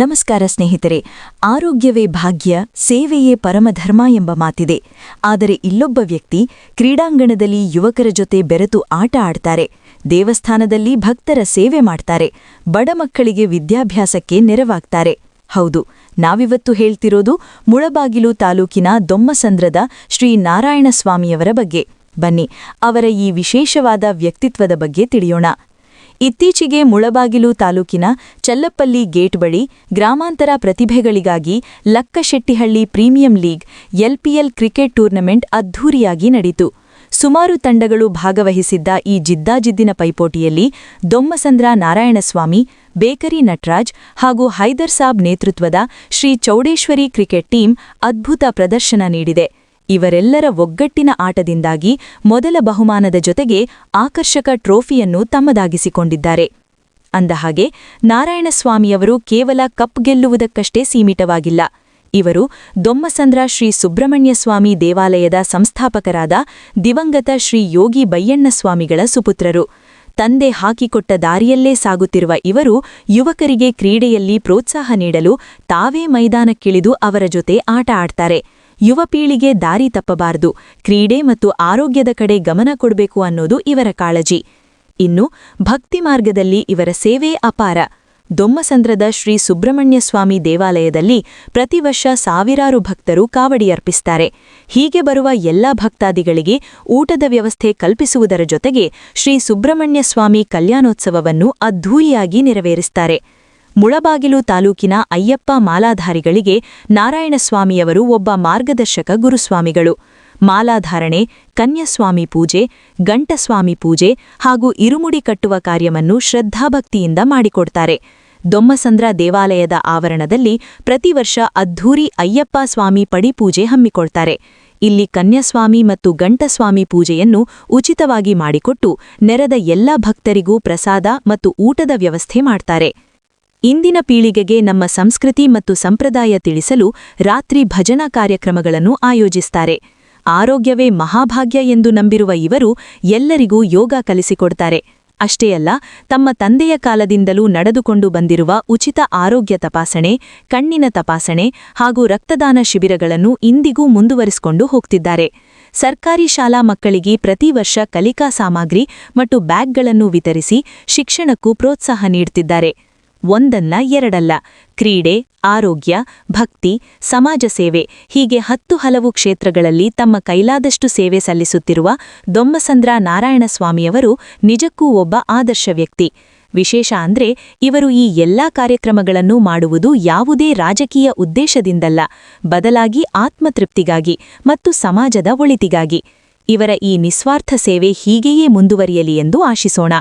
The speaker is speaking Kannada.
ನಮಸ್ಕಾರ ಸ್ನೇಹಿತರೆ, ಆರೋಗ್ಯವೇ ಭಾಗ್ಯ, ಸೇವೆಯೇ ಪರಮಧರ್ಮ ಎಂಬ ಮಾತಿದೆ. ಆದರೆ ಇಲ್ಲೊಬ್ಬ ವ್ಯಕ್ತಿ ಕ್ರೀಡಾಂಗಣದಲ್ಲಿ ಯುವಕರ ಜೊತೆ ಬೆರೆತು ಆಟ ಆಡ್ತಾರೆ. ದೇವಸ್ಥಾನದಲ್ಲಿ ಭಕ್ತರ ಸೇವೆ ಮಾಡ್ತಾರೆ. ಬಡ ಮಕ್ಕಳಿಗೆ ವಿದ್ಯಾಭ್ಯಾಸಕ್ಕೆ ನೆರವಾಗ್ತಾರೆ. ಹೌದು, ನಾವಿವತ್ತು ಹೇಳ್ತಿರೋದು ಮುಳಬಾಗಿಲು ತಾಲೂಕಿನ ದೊಮ್ಮಸಂದ್ರದ ಶ್ರೀ ನಾರಾಯಣಸ್ವಾಮಿಯವರ ಬಗ್ಗೆ. ಬನ್ನಿ, ಅವರ ಈ ವಿಶೇಷವಾದ ವ್ಯಕ್ತಿತ್ವದ ಬಗ್ಗೆ ತಿಳಿಯೋಣ. ಇತ್ತೀಚೆಗೆ ಮುಳಬಾಗಿಲು ತಾಲೂಕಿನ ಚಲ್ಲಪ್ಪಲ್ಲಿ ಗೇಟ್ ಬಳಿ ಗ್ರಾಮಾಂತರ ಪ್ರತಿಭೆಗಳಿಗಾಗಿ Lakkashettihalli premier league LPL cricket tournament ಅದ್ಧೂರಿಯಾಗಿ ನಡೆಯಿತು ಸುಮಾರು ತಂಡಗಳು ಭಾಗವಹಿಸಿದ್ದ ಈ ಜಿದ್ದಾಜಿದ್ದಿನ ಪೈಪೋಟಿಯಲ್ಲಿ ದೊಮ್ಮಸಂದ್ರ ನಾರಾಯಣಸ್ವಾಮಿ, ಬೇಕರಿ ನಟರಾಜ್ ಹಾಗೂ ಹೈದರ್ ಸಾಬ್ ನೇತೃತ್ವದ ಶ್ರೀ ಚೌಡೇಶ್ವರಿ ಕ್ರಿಕೆಟ್ ಟೀಂ ಅದ್ಭುತ ಪ್ರದರ್ಶನ ನೀಡಿದೆ. ಇವರೆಲ್ಲರ ಒಗ್ಗಟ್ಟಿನ ಆಟದಿಂದಾಗಿ ಮೊದಲ ಬಹುಮಾನದ ಜೊತೆಗೆ ಆಕರ್ಷಕ ಟ್ರೋಫಿಯನ್ನು ತಮ್ಮದಾಗಿಸಿಕೊಂಡಿದ್ದಾರೆ. ಅಂದಹಾಗೆ ನಾರಾಯಣಸ್ವಾಮಿಯವರು ಕೇವಲ ಕಪ್ ಗೆಲ್ಲುವುದಕ್ಕಷ್ಟೇ ಸೀಮಿತವಾಗಿಲ್ಲ. ಇವರು ದೊಮ್ಮಸಂದ್ರ ಶ್ರೀ ಸುಬ್ರಹ್ಮಣ್ಯಸ್ವಾಮಿ ದೇವಾಲಯದ ಸಂಸ್ಥಾಪಕರಾದ ದಿವಂಗತ ಶ್ರೀ ಯೋಗಿ ಬೈಯಣ್ಣಸ್ವಾಮಿಗಳ ಸುಪುತ್ರರು. ತಂದೆ ಹಾಕಿಕೊಟ್ಟ ದಾರಿಯಲ್ಲೇ ಸಾಗುತ್ತಿರುವ ಇವರು ಯುವಕರಿಗೆ ಕ್ರೀಡೆಯಲ್ಲಿ ಪ್ರೋತ್ಸಾಹ ನೀಡಲು ತಾವೇ ಮೈದಾನಕ್ಕಿಳಿದು ಅವರ ಜೊತೆ ಆಟ ಆಡ್ತಾರೆ. ಯುವ ಪೀಳಿಗೆ ದಾರಿ ತಪ್ಪಬಾರದು. ಕ್ರೀಡೆ ಮತ್ತು ಆರೋಗ್ಯದ ಕಡೆ ಗಮನ ಕೊಡಬೇಕು ಅನ್ನೋದು ಇವರ ಕಾಳಜಿ. ಇನ್ನು, ಭಕ್ತಿ ಮಾರ್ಗದಲ್ಲಿ ಇವರ ಸೇವೆ ಅಪಾರ. ದೊಮ್ಮಸಂದ್ರದ ಶ್ರೀ ಸುಬ್ರಹ್ಮಣ್ಯ ಸ್ವಾಮಿ ದೇವಾಲಯದಲ್ಲಿ ಪ್ರತಿ ವರ್ಷ ಸಾವಿರಾರು ಭಕ್ತರು ಕಾವಡಿ ಅರ್ಪಿಸ್ತಾರೆ. ಹೀಗೆ ಬರುವ ಎಲ್ಲಾ ಭಕ್ತಾದಿಗಳಿಗೆ ಊಟದ ವ್ಯವಸ್ಥೆ ಕಲ್ಪಿಸುವುದರ ಜೊತೆಗೆ ಶ್ರೀ ಸುಬ್ರಹ್ಮಣ್ಯ ಸ್ವಾಮಿ ಕಲ್ಯಾಣೋತ್ಸವವನ್ನು ಅದ್ಧೂರಿಯಾಗಿ ನೆರವೇರಿಸ್ತಾರೆ. ಮುಳಬಾಗಿಲು ತಾಲೂಕಿನ ಅಯ್ಯಪ್ಪ ಮಾಲಾಧಾರಿಗಳಿಗೆ ನಾರಾಯಣಸ್ವಾಮಿಯವರು ಒಬ್ಬ ಮಾರ್ಗದರ್ಶಕ ಗುರುಸ್ವಾಮಿಗಳು. ಮಾಲಾಧಾರಣೆ, ಕನ್ಯಸ್ವಾಮಿ ಪೂಜೆ ಗಂಟಸ್ವಾಮಿ ಪೂಜೆ ಹಾಗೂ ಇರುಮುಡಿ ಕಟ್ಟುವ ಕಾರ್ಯವನ್ನು ಶ್ರದ್ಧಾಭಕ್ತಿಯಿಂದ ಮಾಡಿಕೊಡ್ತಾರೆ. ದೊಮ್ಮಸಂದ್ರ ದೇವಾಲಯದ ಆವರಣದಲ್ಲಿ ಪ್ರತಿ ವರ್ಷ ಅದ್ಧೂರಿ ಅಯ್ಯಪ್ಪ ಸ್ವಾಮಿ ಪಡಿಪೂಜೆ ಹಮ್ಮಿಕೊಳ್ತಾರೆ ಇಲ್ಲಿ ಕನ್ಯಸ್ವಾಮಿ ಮತ್ತು ಗಂಟಸ್ವಾಮಿ ಪೂಜೆಯನ್ನು ಉಚಿತವಾಗಿ ಮಾಡಿಕೊಟ್ಟು ನೆರೆದ ಎಲ್ಲ ಭಕ್ತರಿಗೂ ಪ್ರಸಾದ ಮತ್ತು ಊಟದ ವ್ಯವಸ್ಥೆ ಮಾಡ್ತಾರೆ. ಇಂದಿನ ಪೀಳಿಗೆಗೆ ನಮ್ಮ ಸಂಸ್ಕೃತಿ ಮತ್ತು ಸಂಪ್ರದಾಯ ತಿಳಿಸಲು ರಾತ್ರಿ ಭಜನಾ ಕಾರ್ಯಕ್ರಮಗಳನ್ನು ಆಯೋಜಿಸ್ತಾರೆ. ಆರೋಗ್ಯವೇ ಮಹಾಭಾಗ್ಯ ಎಂದು ನಂಬಿರುವ ಇವರು ಎಲ್ಲರಿಗೂ ಯೋಗ ಕಲಿಸಿಕೊಡ್ತಾರೆ. ಅಷ್ಟೇ ಅಲ್ಲ, ತಮ್ಮ ತಂದೆಯ ಕಾಲದಿಂದಲೂ ನಡೆದುಕೊಂಡು ಬಂದಿರುವ ಉಚಿತ ಆರೋಗ್ಯ ತಪಾಸಣೆ, ಕಣ್ಣಿನ ತಪಾಸಣೆ ಹಾಗೂ ರಕ್ತದಾನ ಶಿಬಿರಗಳನ್ನು ಇಂದಿಗೂ ಮುಂದುವರಿಸಿಕೊಂಡು ಹೋಗ್ತಿದ್ದಾರೆ. ಸರ್ಕಾರಿ ಶಾಲಾ ಮಕ್ಕಳಿಗೆ ಪ್ರತಿ ವರ್ಷ ಕಲಿಕಾ ಸಾಮಗ್ರಿ ಮತ್ತು ಬ್ಯಾಗ್ಗಳನ್ನು ವಿತರಿಸಿ ಶಿಕ್ಷಣಕ್ಕೂ ಪ್ರೋತ್ಸಾಹ ನೀಡುತ್ತಿದ್ದಾರೆ ಒಂದಲ್ಲ ಎರಡಲ್ಲ. ಕ್ರೀಡೆ, ಆರೋಗ್ಯ, ಭಕ್ತಿ, ಸಮಾಜ ಸೇವೆ ಹೀಗೆ ಹತ್ತು ಹಲವು ಕ್ಷೇತ್ರಗಳಲ್ಲಿ ತಮ್ಮ ಕೈಲಾದಷ್ಟು ಸೇವೆ ಸಲ್ಲಿಸುತ್ತಿರುವ ದೊಮ್ಮಸಂದ್ರ ನಾರಾಯಣಸ್ವಾಮಿಯವರು ನಿಜಕ್ಕೂ ಒಬ್ಬ ಆದರ್ಶ ವ್ಯಕ್ತಿ. ವಿಶೇಷ ಅಂದ್ರೆ ಇವರು ಈ ಎಲ್ಲಾ ಕಾರ್ಯಕ್ರಮಗಳನ್ನು ಮಾಡುವುದು ಯಾವುದೇ ರಾಜಕೀಯ ಉದ್ದೇಶದಿಂದಲ್ಲ, ಬದಲಾಗಿ ಆತ್ಮತೃಪ್ತಿಗಾಗಿ ಮತ್ತು ಸಮಾಜದ ಒಳಿತಿಗಾಗಿ. ಇವರ ಈ ನಿಸ್ವಾರ್ಥ ಸೇವೆ ಹೀಗೆಯೇ ಮುಂದುವರಿಯಲಿ ಎಂದು ಆಶಿಸೋಣ.